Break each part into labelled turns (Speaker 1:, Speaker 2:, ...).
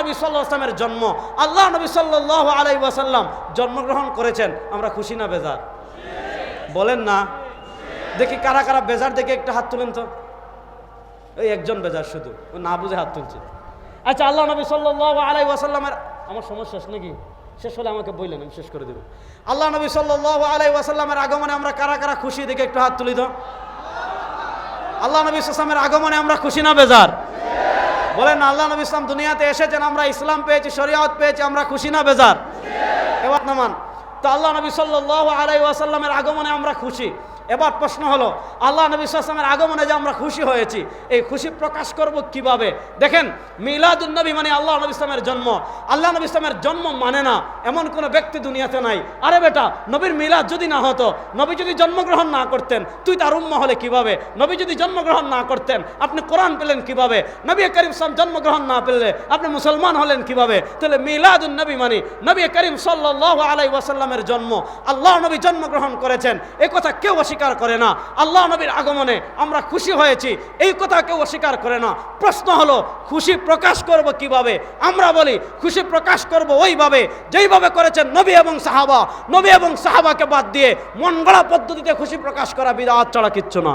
Speaker 1: নবী সাল্লাহ জন্ম। আল্লাহ নবী সাল্লাহ আলাই ওয়াসাল্লাম জন্মগ্রহণ করেছেন। আমরা খুশি না বেজার? বলেন না। দেখি কারা কারা বেজার দেখে একটা হাত তুলেন তো। ওই একজন বেজার শুধু। ও না বুঝে হাত তুলছে। আচ্ছা আল্লাহ নবী সাল্লাহ আলাই ওয়াসাল্লামের আমার সমস্যা শেষ নাকি? শেষ হলে আমাকে বললেন আমি শেষ করে দেবো। আল্লাহ নবী সাল্লাহ আলাই ওয়াসাল্লামের আগমনে আমরা কারা কারা খুশি দেখে একটু হাত তুলি তো। আল্লাহ নবী ইসলামের আগমনে আমরা খুশি না বেজার? বলেন, আল্লাহ নবী ইসলাম দুনিয়াতে এসেছেন, আমরা ইসলাম পেয়েছি, শরিয়াত পেয়েছি, আমরা খুশি না, বেজার? এবার নামান, তো আল্লাহ নবী সাল্লাহ আলাই ওয়াসাল্লামের আগমনে আমরা খুশি। এবার প্রশ্ন হলো, আল্লাহ নবী সাল্লামের আগমনে যে আমরা খুশি হয়েছি, এই খুশি প্রকাশ করব কীভাবে? দেখেন মিলাদুল নবী মানে আল্লাহ নবী ইসলামের জন্ম। আল্লাহ নবী ইসলামের জন্ম মানে না, এমন কোনো ব্যক্তি দুনিয়াতে নাই। আরে বেটা, নবীর মিলাদ যদি না হতো, নবী যদি জন্মগ্রহণ না করতেন, তুই তার উম্মা হলে কীভাবে? নবী যদি জন্মগ্রহণ না করতেন, আপনি কোরআন পেলেন কীভাবে? নবী করিম সাম জন্মগ্রহণ না পেলে আপনি মুসলমান হলেন কীভাবে? তাহলে মিলাদুল নবী মানে নবী করিম সাল্লাহ আলাই ওয়াসাল্লামের জন্ম। আল্লাহ নবী জন্মগ্রহণ করেছেন। এই কথা কেউ অস্বীকার করে না। আল্লাহ নবীর আগমনে আমরা খুশি হয়েছি। এই কথা কেউ অস্বীকার করে না। প্রশ্ন হলো, খুশি প্রকাশ করব কীভাবে? আমরা বলি, খুশি প্রকাশ করব ওইভাবে, যেইভাবে করেছেন নবী এবং সাহাবা। নবী এবং সাহাবাকে বাদ দিয়ে মন গড়া পদ্ধতিতে খুশি প্রকাশ করা বিদাত ছাড়া কিচ্ছু না।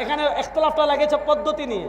Speaker 1: এখানে একতলাফটা লাগেছে পদ্ধতি নিয়ে।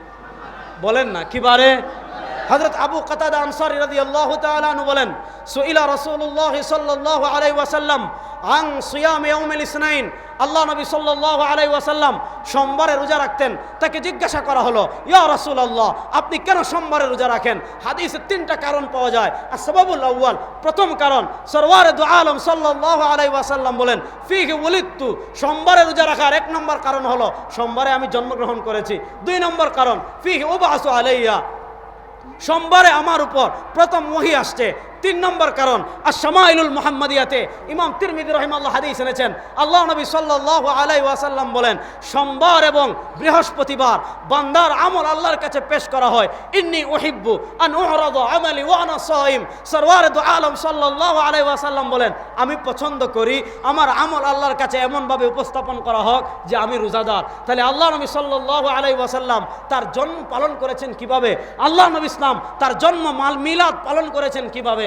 Speaker 1: বলেন না, কি বারে? হজরত আবু কাতাদা আনসারি রাদিয়াল্লাহু তাআলা আনহু বলেন, সুইলা রাসূলুল্লাহ সাল্লাল্লাহু আলাইহি ওয়াসাল্লাম আন সিয়াম ইয়াউমিল ইসনাইন। আল্লাহ নবী সাল্লাল্লাহু আলাইহি ওয়াসাল্লাম সোমবারে রোজা রাখতেন। তাকে জিজ্ঞাসা করা হলো, ইয়া রাসূলুল্লাহ, আপনি কেন সোমবারে রোজা রাখেন? হাদিসে তিনটা কারণ পাওয়া যায়। আসবাবুল আউয়াল, প্রথম কারণ, সরওয়ারে দু আলম সাল্লাল্লাহু আলাইহি ওয়াসাল্লাম বলেন, ফিহি ওয়ালিদতু সোমবারে রোজা রাখার এক নম্বর কারণ হলো, সোমবারে আমি জন্মগ্রহণ করেছি। দুই নম্বর কারণ, ফিহি উবাসু আলাইয়া সোমবারে আমার উপর প্রথম ওহি আসছে। তিন নম্বর কারণ আর শামাইলুল মোহাম্মদিয়াতে ইমাম তিরমিদি রহিমাল্লাহ হাদিস এনেছেন, আল্লাহ নবী সাল্লাহ আলাই ওয়াসাল্লাম বলেন, সোমবার এবং বৃহস্পতিবার বান্দার আমল আল্লাহর কাছে পেশ করা হয়। ইন্নি ওহিব্বু আন ওয়ানা সাইম। সরওয়ার আলম সাল্লাহ আলাই ওয়াসাল্লাম বলেন, আমি পছন্দ করি আমার আমল আল্লাহর কাছে এমনভাবে উপস্থাপন করা হোক যে আমি রোজাদার। তাহলে আল্লাহ নবী সাল্লাহ আলাই ওয়াসাল্লাম তার জন্ম পালন করেছেন কীভাবে? আল্লাহ নবী ইসলাম তার জন্ম মাল মিলাদ পালন করেছেন কীভাবে?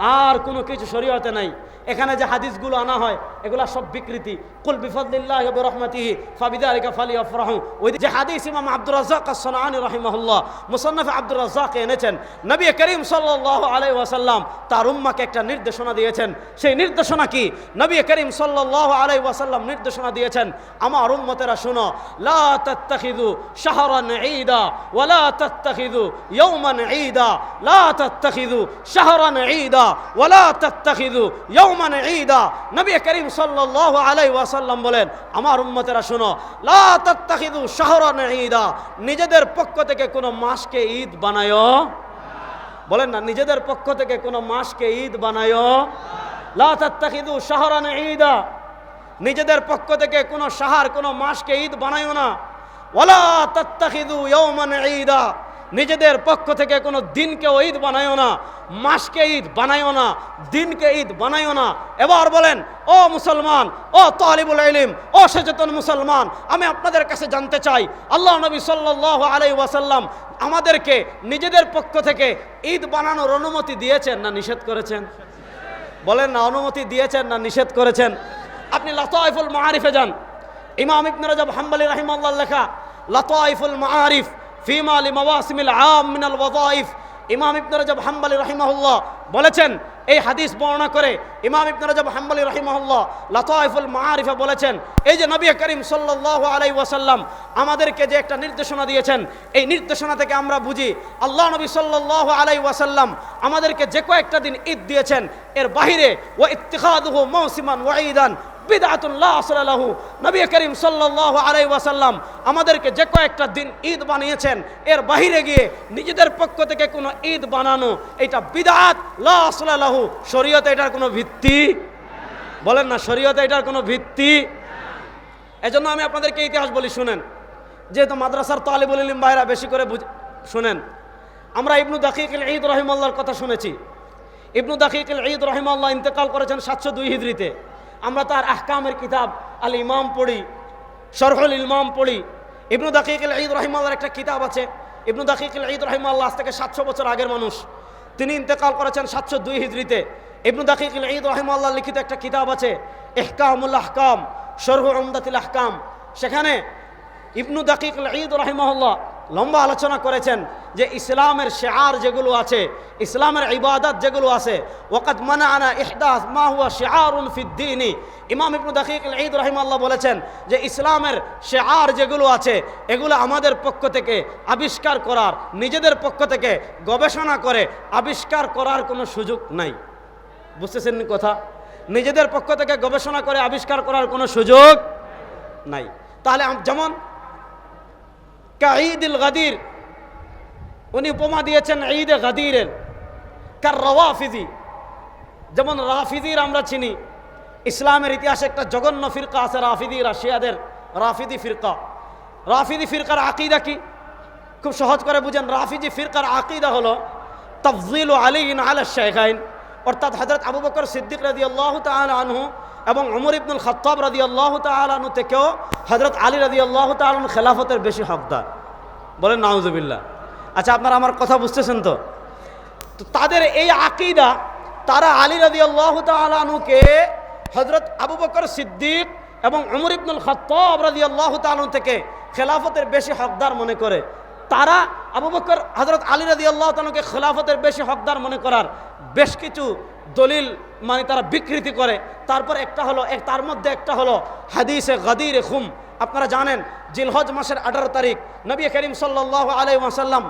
Speaker 1: আর কোনো কিছু শরীয়তে নাই। এখানে যে হাদিসগুলো আনা হয়, এগুলা সব বিকৃতি। কুল বিফদলিল্লাহ রহমতিহি ফাবিদারিকা ফালি আফরাহু ওই যে হাদিস ইমাম আব্দুর রাজ্জাক আসসালানি রহিমাহুল্লাহ, মুসান্নাফ আব্দুর রাজ্জাক এনেছেন। নবী করিম সাল্লাল্লাহু আলাইহি ওয়াসাল্লাম তার উম্মাকে একটা নির্দেশনা দিয়েছেন। সেই নির্দেশনা কি? নবী করিম সাল্লাল্লাহু আলাইহি ওয়াসাল্লাম নির্দেশনা দিয়েছেন, আমার উম্মতেরা শুনো, লা তাত্তাখিযু শাহরান ঈদা ওয়ালা তাত্তাখিযু ইয়াওমান ঈদা, লা তাত্তাখিযু শাহরান ঈদা ওয়ালা তাত্তাখিযু ইয়াওমান ঈদা। নবী করিম সাল্লাল্লাহু আলাইহি ওয়াসাল্লাম বলেন, আমার উম্মতেরা শুনো, লা তাত্তাখিযু শাহরান ঈদা। নিজেদের পক্ষ থেকে কোনো মাসকে ঈদ বানায়ো বলেন না, নিজেদের পক্ষ থেকে কোনো মাসকে ঈদ বানায়ো লা তাত্তাখিযু শাহরান ঈদা। নিজেদের পক্ষ থেকে কোনো শাহার কোনো মাসকে ঈদ বানায়ো না। ওয়ালা তাত্তাখিযু ইয়াওমান ঈদা। নিজেদের পক্ষ থেকে কোনো দিনকে ঈদ বানায়ো না, মাসকে ঈদ বানায়ো না, দিনকে ঈদ বানায়ো না। এবার বলেন, ও মুসলমান, ও তালিবুল ইলিম, ও সচেতন মুসলমান, আমি আপনাদের কাছে জানতে চাই, আল্লাহ নবী সাল্লাল্লাহু আলাইহি ওয়াসাল্লাম আমাদেরকে নিজেদের পক্ষ থেকে ঈদ বানানোর অনুমতি দিয়েছেন না নিষেধ করেছেন? বলেন না, অনুমতি দিয়েছেন না নিষেধ করেছেন? আপনি লতাইফুল মাআরিফে যান। ইমাম ইবনে রাজব হাম্বলি রাহিমাহুল্লাহ লেখা লতাইফুল মাআরিফ ফিমা লি মাওয়াসিমিল আম মিনাল ওয়াযাইফ। ইমাম ইবনে রাজব হাম্বলি রাহিমাহুল্লাহ বলেছেন, এই হাদিস বর্ণনা করে ইমাম ইবনে রাজব হাম্বলি রাহিমাহুল্লাহ লতাইফুল মাআরিফে বলেছেন, এই যে নবী করিম সাল্লাল্লাহু আলাইহি ওয়াসাল্লাম আমাদেরকে যে একটা নির্দেশনা দিয়েছেন, এই নির্দেশনা থেকে আমরা বুঝি আল্লাহ নবী সাল্লাল্লাহু আলাইহি ওয়াসাল্লাম আমাদেরকে যে কয়েকটা দিন ঈদ দিয়েছেন, এর বাহিরে ও ইত্তিখাদুহু মৌসিমান ওয়া ঈদান বিদাতুল্লাহ নবী করিম সাল্লাল্লাহু আলাইহি ওয়াসাল্লাম আমাদেরকে যে কয়েকটা দিন ঈদ বানিয়েছেন, এর বাহিরে গিয়ে নিজেদের পক্ষ থেকে কোনো ঈদ বানানো, এটা বিদাত, লা আসলাহু শরীয়তে এটার কোনো ভিত্তি? বলেন না, শরীয়তে এটার কোনো ভিত্তি? এজন্য আমি আপনাদেরকে ইতিহাস বলি, শুনেন। যেহেতু মাদ্রাসার তালিবুল ইলিম ভাইরা বেশি করে শুনেন। আমরা ইবনু দাকিক ঈদ রহিমাল্লাহর কথা শুনেছি। ইবনু দাকিক ঈদ রহিমাল্লাহ ইন্তেকাল করেছেন সাতশো দুই হিজড়িতে। আমরা তার আহকামের কিতাব আল ইমাম পড়ি, শরহুল ইমাম পড়ি। ইবনু দাকিক ঈদ রহিমাল্লাহর একটা কিতাব আছে। ইবনু দাকিক ঈদ রহিমাল্লাহ আজ থেকে সাতশো বছর আগের মানুষ। তিনি ইন্তেকাল করেছেন সাতশো দুই হিজড়িতে। ইবনু দাকিক ঈদ রহিমাল্লাহ লিখিত একটা কিতাব আছে এহকামুল আহকাম, শরহু আমদাতিল আহকাম। সেখানে ইবনু দাকিক ঈদ রহিমহল্লা লম্বা আলোচনা করেছেন যে ইসলামের শেয়ার যেগুলো আছে, ইসলামের ইবাদত যেগুলো আছে ওকাত মানা আনা ইহদাস মা হুয়া শেয়ারুন ফিদ্দিনী ইমাম ইবনু দাকিক ঈদ রহিমাল্লাহ বলেছেন যে ইসলামের শেয়ার যেগুলো আছে, এগুলো আমাদের পক্ষ থেকে আবিষ্কার করার, নিজেদের পক্ষ থেকে গবেষণা করে আবিষ্কার করার কোনো সুযোগ নাই। বুঝতেছেন কথা? নিজেদের পক্ষ থেকে গবেষণা করে আবিষ্কার করার কোনো সুযোগ নাই। তাহলে আম- যেমন ঈদ গাদির। উনি উপমা দিয়েছেন ঈদ গাদিরের। কার রওয়াফিজি। যেমন রাফিদির আমরা চিনি। ইসলামের ইতিহাসে একটা জঘন্য ফিরকা আছে রাফিদি রাশিয়াদের রাফিদি ফিরকা। রাফিদি ফিরকার আকিদা কি? খুব সহজ করে বুঝেন, রাফিজি ফিরকার আকিদা হলো তফজিল আলী ইন আল শেখাইন অর্থাৎ হজরত আবু বকর সিদ্দিক রাজি আল্লাহ আনহু এবং অমর ইবনুল খত্তাব রাজি আল্লাহ তালু থেকেও হজরত আলী রাজি আল্লাহ তালন খেলাফতের বেশি হকদার। বলেন, নাউজুবিল্লাহ। আচ্ছা আপনারা আমার কথা বুঝতেছেন তো? তো তাদের এই আকিদা, তারা আলী রাজি আল্লাহ তালুকে হজরত আবু বকর সিদ্দিক এবং অমর ইবনুল খত্তাব রাজি আল্লাহ তালু থেকে খেলাফতের বেশি হকদার মনে করে। তারা আবু বকর হজরত আলী রাজি আল্লাহ তালুকে খেলাফতের বেশি হকদার মনে করার বেশ কিছু দলিল মানে তারা বিকৃতি করে। তারপর একটা হলো, এক তার মধ্যে একটা হলো হাদিসে গদির খুম। আপনারা জানেন, জিলহজ মাসের আঠারো তারিখ নবী করিম সাল্লাহ আলাই ওয়াসাল্লাম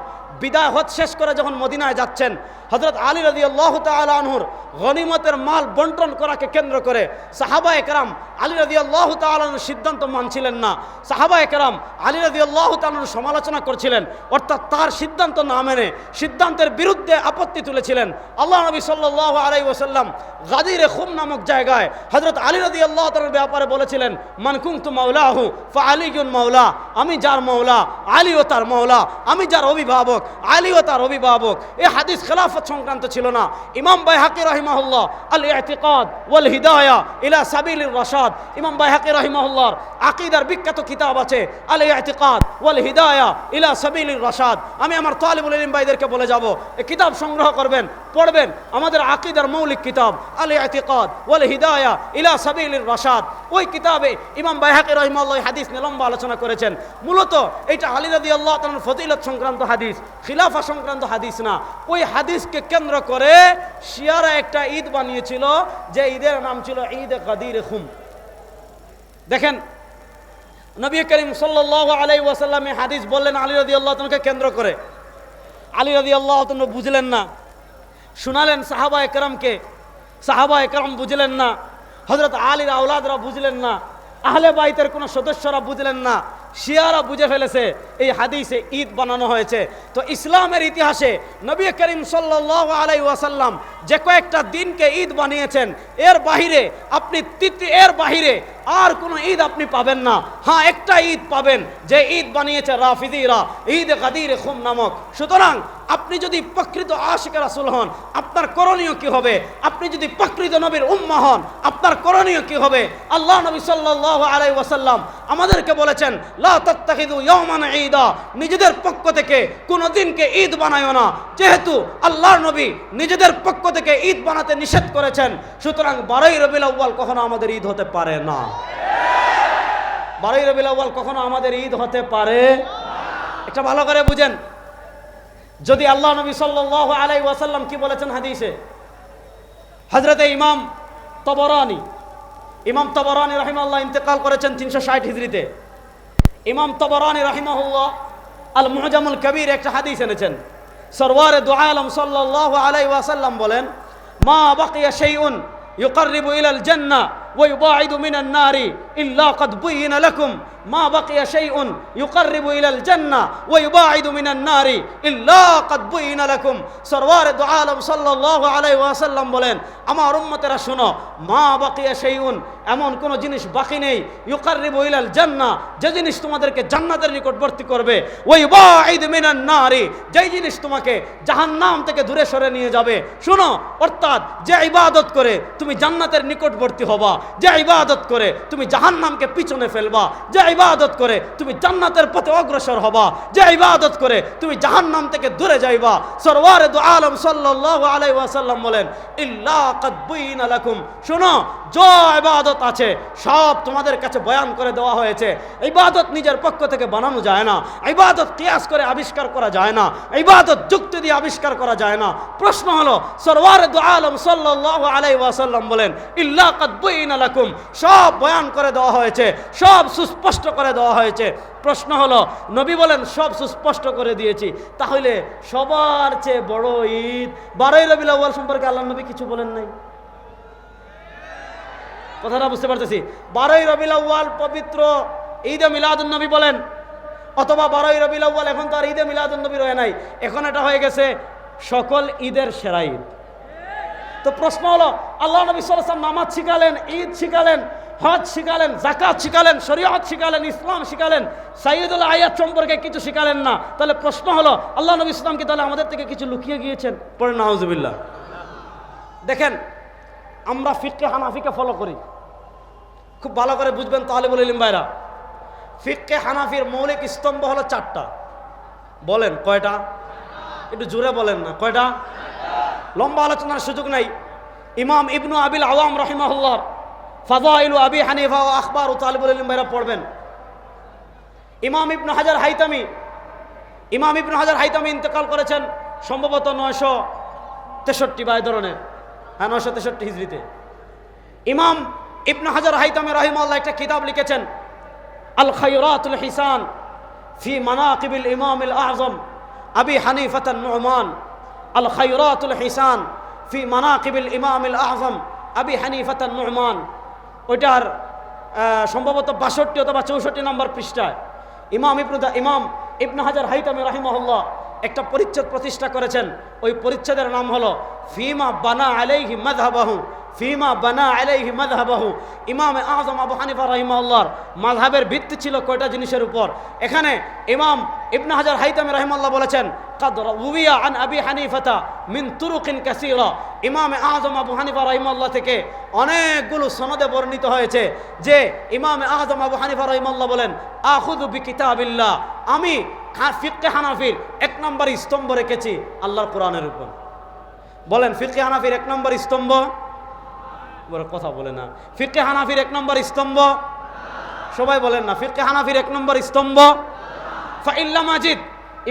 Speaker 1: বিদায় হজ শেষ করে যখন মদিনায় যাচ্ছেন হজরত আলী রাজি আল্লাহ তালহুর গনিমতের মাল বন্টন করাকে কেন্দ্র করে সাহাবা একরাম আলী রাজি আল্লাহ তালুর সিদ্ধান্ত মানছিলেন না। সাহাবা একরাম আলী রাজি আল্লাহ তালুর সমালোচনা করছিলেন, অর্থাৎ তার সিদ্ধান্ত না মেনে সিদ্ধান্তের বিরুদ্ধে আপত্তি তুলেছিলেন। আল্লাহ নবী সাল্লাহ আলাই ওসাল্লাম গাদিরে খুম নামক জায়গায় হজরত আলী রাজি আল্লাহ তালুর ব্যাপারে বলেছিলেন মানকুং তু মাওলাহু ফা আলিগুন মাওলা, আমি যার মাওলা আলীও তার মাওলা, আমি যার অভিভাবক আলী ও তার অভিভাবক। এই হাদিস খেলাফত সংক্রান্ত ছিল না। ইমাম বাইহাকি রহিমাহুল্লাহ আল ইতিকাদ ওয়াল হিদায়া ইলা সাবিলির রশাদ। ইমাম বাইহাকি রহিমাহুল্লাহর আকিদার বিখ্যাত কিতাব আছে আল ইতিকাদ ওয়াল হিদায়া ইলা সাবিলির রশাদ। আমি আমার তালিবুল ইলম ভাইদেরকে বলে যাব এই কিতাব সংগ্রহ করবেন, পড়বেন, আমাদের আকিদার মৌলিক কিতাব আল ইতিকাদ ওয়াল হিদায়া ইলা সাবিলির রশাদ। ওই কিতাবে ইমাম বাইহাকি রহিমাল্লাহ হাদিস নিয়ে লম্বা আলোচনা করেছেন। মূলত এটা আলী রাদি আল্লাহ ফজিলত সংক্রান্ত হাদিস। খিলাফা সংক্রান্ত হাদিস না। ওই হাদিসকে কেন্দ্র করে শিয়ারা একটা ঈদ বানিয়েছিল, যে ঈদের নাম ছিল ঈদ কাদির খুম। দেখেন, নবী করিম সাল্লাহ আলাই ওয়াসাল্লামে হাদিস বললেন, আলী রাদি আল্লাহ তালকে কেন্দ্র করে? আলী রাদি আল্লাহ বুঝলেন না। শোনালেন সাহাবা একরামকে সাহাবা একরাম বুঝলেন না। হজরত আলীর আউলাদরা বুঝলেন না। আহলে বাইতের কোনো সদস্যরা বুঝলেন না। শিয়ারা বুঝে ফেলেছে। এই হাদিসে ঈদ বানানো হয়েছে। তো ইসলামের ইতিহাসে নবী করিম সাল্লাহ আলাই ওয়াসাল্লাম যে কয়েকটা দিনকে ঈদ বানিয়েছেন, এর বাহিরে আপনি এর বাহিরে আর কোনো ঈদ আপনি পাবেন না। হ্যাঁ একটা ঈদ পাবেন, যে ঈদ বানিয়েছে রাফিদিরা, ঈদ কাদির খুম নামক। সুতরাং আপনি যদি প্রকৃত আশিক রাসুল হন, আপনার করণীয় কি হবে? আপনি যদি প্রকৃত নবীর উম্মা হন, আপনার করণীয় কি হবে? আল্লাহ নবী সাল্লাল্লাহু আলাই ওয়াসাল্লাম আমাদেরকে বলেছেন, লা তাত্তাখিদু ইয়াওমান ঈদা। নিজেদের পক্ষ থেকে কোনো দিনকে ঈদ বানায়ও না। যেহেতু আল্লাহর নবী নিজেদের পক্ষ থেকে ঈদ বানাতে নিষেধ করেছেন, সুতরাং বারোই রবিউল আউ্বাল কখনো আমাদের ঈদ হতে পারে না। বারোই রবিউল আউ্বাল কখনো আমাদের ঈদ হতে পারে একটা ভালো করে বুঝেন। যদি আল্লাহ নবী সাল্লাহ আলাই ওয়াসাল্লাম কি বলেছেন হাদিসে? হজরতে ইমাম তবরানি ইমাম তবরানি রহিমাল্লাহ ইন্তেকাল করেছেন তিনশো ষাট হিজড়িতে। ইমাম তবরানি রাহিমাহুল্লাহ আল মুহজামুল কবির একটা হাদিস এনেছেন। সরওয়ারে দু আলম সাল্লাহ আলাই ওয়াসাল্লাম বলেন, মা বাকিয়া সেই উন ইউকরিবু ইলাল জান্নাহ ويباعد من النار إلا قد بين لكم ما بقي شيء يقرب إلى الجنة ويباعد من النار إلا قد بين لكم সরওয়ার দু আলম সাল্লাল্লাহু আলাইহি ওয়াসাল্লাম বলেন আমার উম্মতেরা শোনো মা বাকিয়া শাইউন এমন কোন জিনিস বাকি নেই ইউকাররিবু ইলাল জান্নাহ যে জিনিস তোমাদেরকে জান্নাতের নিকটবর্তী করবে ওই বাঈদ মিনান নারি যেই জিনিস তোমাকে জাহান্নাম থেকে দূরে সরে নিয়ে যাবে শোনো অর্থাৎ যে ইবাদত করে তুমি জান্নাতের নিকটবর্তী হবা যে ইবাদত করে তুমি জাহান্নামকে পিছনে ফেলবা, যে ইবাদত করে তুমি জান্নাতের পথে অগ্রসর হবা, যে ইবাদত করে তুমি জাহান্নাম থেকে দূরে যাইবা। সরওয়ারে দু আলম সাল্লাল্লাহু আলাইহি ওয়াসাল্লাম বলেন, ইল্লা কাদ বুইনা লাকুম। শোনো, যা ইবাদত আছে সব তোমাদের কাছে বয়ান করে দেওয়া হয়েছে। ইবাদত নিজের পক্ষ থেকে বানানো যায় না। ইবাদত কিয়াস করে আবিষ্কার করা যায় না। ইবাদত যুক্তি দিয়ে আবিষ্কার করা যায় না। প্রশ্ন হলো, সরওয়ারে দু আলম সাল্লাল্লাহু আলাইহি ওয়াসাল্লাম বলেন, ইল্লা কাদ বুইনা লাকুম, সব বয়ান করে দেওয়া হয়েছে, সব সুস্পষ্ট করে দেওয়া হয়েছে। প্রশ্ন হলো, নবী বলেন, সব সুস্পষ্ট করে দিয়েছি। তাহলে সবার চেয়ে বড় ঈদ, বারোই রবিউল আউ্বাল সম্পর্কে আল্লাহ নবী কিছু বলেন নাই? কথাটা বুঝতে পারতেছি। বারোই রবিউল আউ্বাল পবিত্র ঈদে মিলাদুন নবী বলেন, অথবা বারোই রবিউল আউ্বাল এখন তো আর ঈদে মিলাদুন নবী রয়ে নাই। এখন এটা হয়ে গেছে সকল ঈদের সেরা ঈদ। তো প্রশ্ন হলো আল্লাহ নবী সাল্লাম নামাজ শিখালেন ঈদ শিখালেন হজ শিখালেন জাকাত শিখালেন শরীয়ত শিখালেন ইসলাম শিখালেন সাইদুল আয়াত সম্পর্কে কিছু শিখালেন না। তাহলে প্রশ্ন হলো আল্লাহ নবী ইসলাম কি তাহলে আমাদের থেকে কিছু লুকিয়ে গিয়েছেন? পরে নাউজুবিল্লাহ। দেখেন আমরা ফিককে হানাফিকে ফলো করি। খুব ভালো করে বুঝবেন তাহলে বলে ভাইরা। ফিককে হানাফির মৌলিক স্তম্ভ হলো চারটা। বলেন কয়টা? একটু জোরে বলেন না কয়টা? লম্বা আলোচনার সুযোগ নাই। ইমাম ইবনু আবিল আওয়াম রহিমাহুল্লাহ ফাজাইলু আবি হানিফা ও আখবর ও তালিবুল ইলম ভাইরা পড়বেন। ইমাম ইবনু হাজার হাইতামি, ইমাম ইবনু হাজার হাইতামি ইন্তেকাল করেছেন সম্ভবত নয়শো তেষট্টি বা এ ধরনের। হ্যাঁ নয়শো তেষট্টি হিজড়িতে। ইমাম ইবনু হাজার হাইতামি রহিমাল্লাহ একটা কিতাব লিখেছেন, আল খায়রাতুল হিসান ফি মানাকিবিল ইমাম আজম, আবি হানিফাতান নুমান। আল খায়রাতুল হিসান ফি মানাকিবিল ইমাম আহম আবি হানিফাত নুরমান ওইটার সম্ভবত বাষট্টি অথবা চৌষট্টি নম্বর পৃষ্ঠায় ইমাম ইবনুদা ইমাম ইবন হাজার হাইতামি রাহিমহল্লা একটা পরিচ্ছেদ প্রতিষ্ঠা করেছেন। ওই পরিচ্ছেদের নাম হলো, ফিমা বানা আলাইহি মাযহাবাহু। ফিমা বানা আলাইহি মাযহাবাহু ইমাম আযম আবু হানিফা রাহিমাহুল্লাহর মাযহাবের ভিত্তি ছিল কয়টা জিনিসের উপর এখানে ইমাম ইবনে হাজার হাইতামি রাহিমাহুল্লাহ বলেছেন قد روي عن ابي حنيفه من طرق كثيره ইমাম আযম আবু হানিফা রাহিমাহুল্লাহ থেকে অনেকগুলো সনদে বর্ণিত হয়েছে যে ইমাম আযম আবু হানিফা রাহিমাহুল্লাহ বলেন আখুযু বিকিতাবিল্লাহ আমি ফিকহে হানাফির এক নম্বর স্তম্ভ রেখেছি আল্লাহর কোরআনের উপর বলেন ফিকহে হানাফির এক নম্বর স্তম্ভ কথা বলে না। ফিরকে হানাফির এক নম্বর স্তম্ভ। সবাই বলেন না, ফিরকে হানাফির এক নম্বর স্তম্ভ। ফাইল্লা মাজিদ,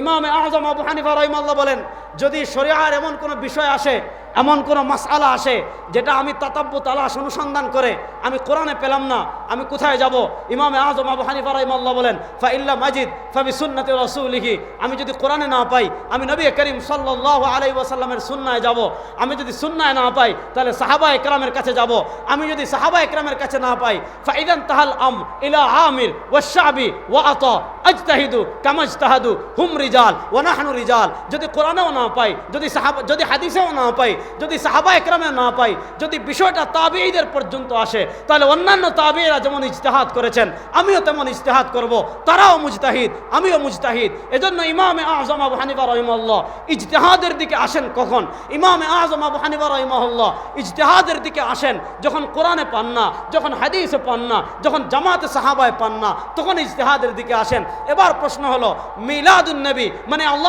Speaker 1: ইমাম আহজম আবু হানিফা রহিমাল্লাহ বলেন, যদি শরিয়ার এমন কোনো বিষয় আসে এমন কোনো মাসআলা আসে যেটা আমি তাতাব্য তালাশ অনুসন্ধান করে আমি কোরআনে পেলাম না, আমি কোথায় যাব? ইমাম আজম আবু হানিফা রহিমাল্লাহ বলেন ফা ইল্লা মাজিদ, ফাবি সুন্নতি রসুলিহি, আমি যদি কোরআনে না পাই, আমি নবী করিম সাল্লাহ আলাই ওয়াসাল্লামের সুন্নায় যাব। আমি যদি সুন্নায় না পাই, তাহলে সাহাবা একরামের কাছে যাব। আমি যদি সাহাবা একরামের কাছে না পাই, ফাইদান তাহাল আম ইলা আমির ওয়াশাবি ওয়া আত, আজতাহিদু কামাজ তাহাদু হুম রিজাল ওয়া নাহনু রিজাল। যদি কোরআনেও না পাই, যদি সাহাবা যদি হাদিসেও না পাই যদি সাহাবা একরামে না পাই, যদি বিষয়টা তাবিঈদের পর্যন্ত আসে, তাহলে অন্যান্য তাবিরা যেমন ইজতেহাদ করেছেন, আমিও তেমন ইজতেহাদ করব। তারাও মুজতাহিদ, আমিও মুজতাহিদ। এজন্য ইমামে আজম আবু হানিফা রহিমাল্লাহ ইজতেহাদের দিকে আসেন কখন? ইমামে আজম আবু হানিফা রহিমাল্লাহ ইজতেহাদের দিকে আসেন যখন কোরআনে পান না, যখন হাদিসে পান না, যখন জামাতে সাহাবায় পান না, তখন ইজতেহাদের দিকে আসেন। এবার প্রশ্ন হলো, মিলাদুন নবী মানে আল্লাহ